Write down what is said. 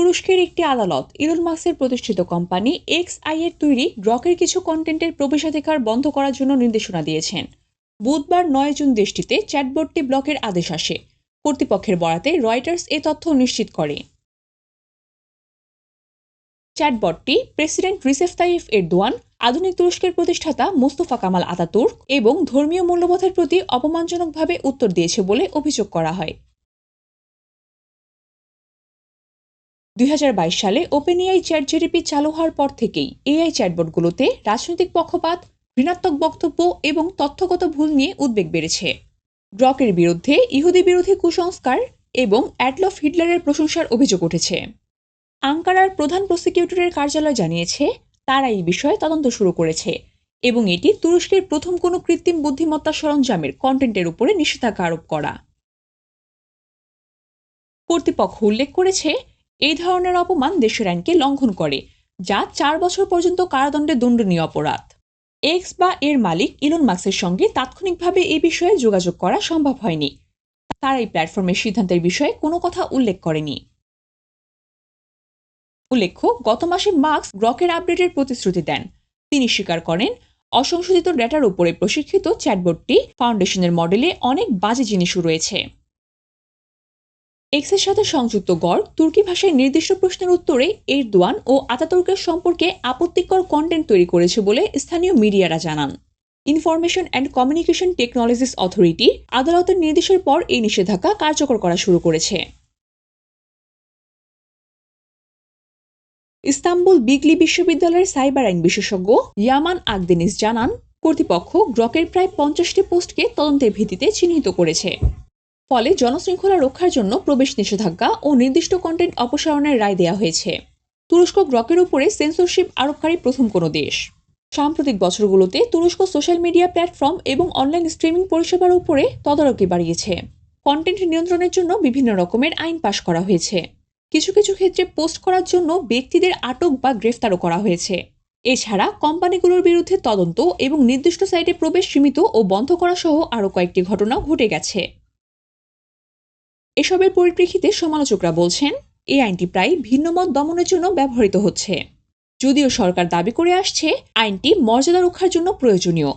তুরস্কের একটি আদালত ইলন মাস্কের প্রতিষ্ঠিত কোম্পানি এক্স আই এর তৈরি গ্রকের কিছু কন্টেন্টের প্রবেশাধিকার বন্ধ করার জন্য নির্দেশনা দিয়েছেন। বুধবার নয় জুন দেশটিতে চ্যাটবটটি ব্লকের আদেশ আসে। কর্তৃপক্ষের বরাতে রয়টার্স এ তথ্য নিশ্চিত করে। চ্যাটবটটি প্রেসিডেন্ট রিসেফ তাইফ এরদোয়ান, আধুনিক তুরস্কের প্রতিষ্ঠাতা মোস্তফা কামাল আতাতুর্ক এবং ধর্মীয় মূল্যবোধের প্রতি অপমানজনকভাবে উত্তর দিয়েছে বলে অভিযোগ করা হয়। দুই হাজার বাইশ সালে ওপেন এআই চ্যাট জিডিপি চালু হওয়ার পর থেকেই এআই চ্যাটবটগুলোতে রাজনৈতিক পক্ষপাত, ঋণাত্মক বক্তব্য এবং তথ্যগত ভুল নিয়ে উদ্বেগ বেড়েছে। গ্রকের বিরুদ্ধে ইহুদি বিরোধী কুসংস্কার এবং অ্যাডলফ হিটলারের প্রশংসার অভিযোগ উঠেছে। আঙ্কারার প্রধান প্রসিকিউটরের কার্যালয় জানিয়েছে, তারা এই বিষয়ে তদন্ত শুরু করেছে এবং এটি তুরস্কের প্রথম কোনো কৃত্রিম বুদ্ধিমত্তা সরঞ্জামের কন্টেন্টের উপরে নিষেধাজ্ঞা আরোপ করা। কর্তৃপক্ষ উল্লেখ করেছে এই ধরনের অপমান দেশের আইনকে লঙ্ঘন করে, যা চার বছর পর্যন্ত কারাদণ্ডে দণ্ডনীয় অপরাধ। এক্স বা এর মালিক ইলন মার্কসের সঙ্গে তাৎক্ষণিকভাবে এই বিষয়ে যোগাযোগ করা সম্ভব হয়নি। তারা এই প্ল্যাটফর্মের সিদ্ধান্তের বিষয়ে কোনো কথা উল্লেখ করেনি। উল্লেখ্য, গত মাসে মার্কস গ্রকের আপডেটের প্রতিশ্রুতি দেন। তিনি স্বীকার করেন, অসংশোধিত ডেটার উপরে প্রশিক্ষিত চ্যাটবোর্ডটি ফাউন্ডেশনের মডেলে অনেক বাজে জিনিসও রয়েছে। এক্সের সাথে সংযুক্ত গড়, তুর্কি ভাষায় নির্দিষ্ট প্রশ্নের উত্তরে এরদোয়ান ও আতাতুর্কের সম্পর্কে আপত্তিকর কন্টেন্ট তৈরি করেছে বলে স্থানীয় মিডিয়ারা জানান। Information and communication technologies authority আদালতের নির্দেশের পর এই নিষেধাজ্ঞা কার্যকর করা শুরু করেছে। ইস্তাম্বুল বিগলি বিশ্ববিদ্যালয়ের সাইবার আইন বিশেষজ্ঞ ইয়ামান আকদেনিস জানান, কর্তৃপক্ষ গ্রকের প্রায় পঞ্চাশটি পোস্টকে তদন্তের ভিত্তিতে চিহ্নিত করেছে। ফলে জনশৃঙ্খলা রক্ষার জন্য প্রবেশ নিষেধাজ্ঞা ও নির্দিষ্ট কন্টেন্ট অপসারণের রায় দেওয়া হয়েছে। তুরস্ক গ্রকের উপরে সেন্সরশিপ আরোপকারী প্রথম কোনো দেশ। সাম্প্রতিক বছরগুলোতে তুরস্ক সোশ্যাল মিডিয়া প্ল্যাটফর্ম এবং অনলাইন স্ট্রিমিং পরিষেবার উপরে তদারকি বাড়িয়েছে। কন্টেন্ট নিয়ন্ত্রণের জন্য বিভিন্ন রকমের আইন পাশ করা হয়েছে। কিছু কিছু ক্ষেত্রে পোস্ট করার জন্য ব্যক্তিদের আটক বা গ্রেফতারও করা হয়েছে। এছাড়া কোম্পানিগুলোর বিরুদ্ধে তদন্ত এবং নির্দিষ্ট সাইটে প্রবেশ সীমিত ও বন্ধ করা সহ আরও কয়েকটি ঘটনা ঘটে গেছে। এসবের পরিপ্রেক্ষিতে সমালোচকরা বলছেন, এই আইনটি প্রায় ভিন্নমত দমনের জন্য ব্যবহৃত হচ্ছে। যদিও সরকার দাবি করে আসছে, আইনটি মর্যাদা রক্ষার জন্য প্রয়োজনীয়।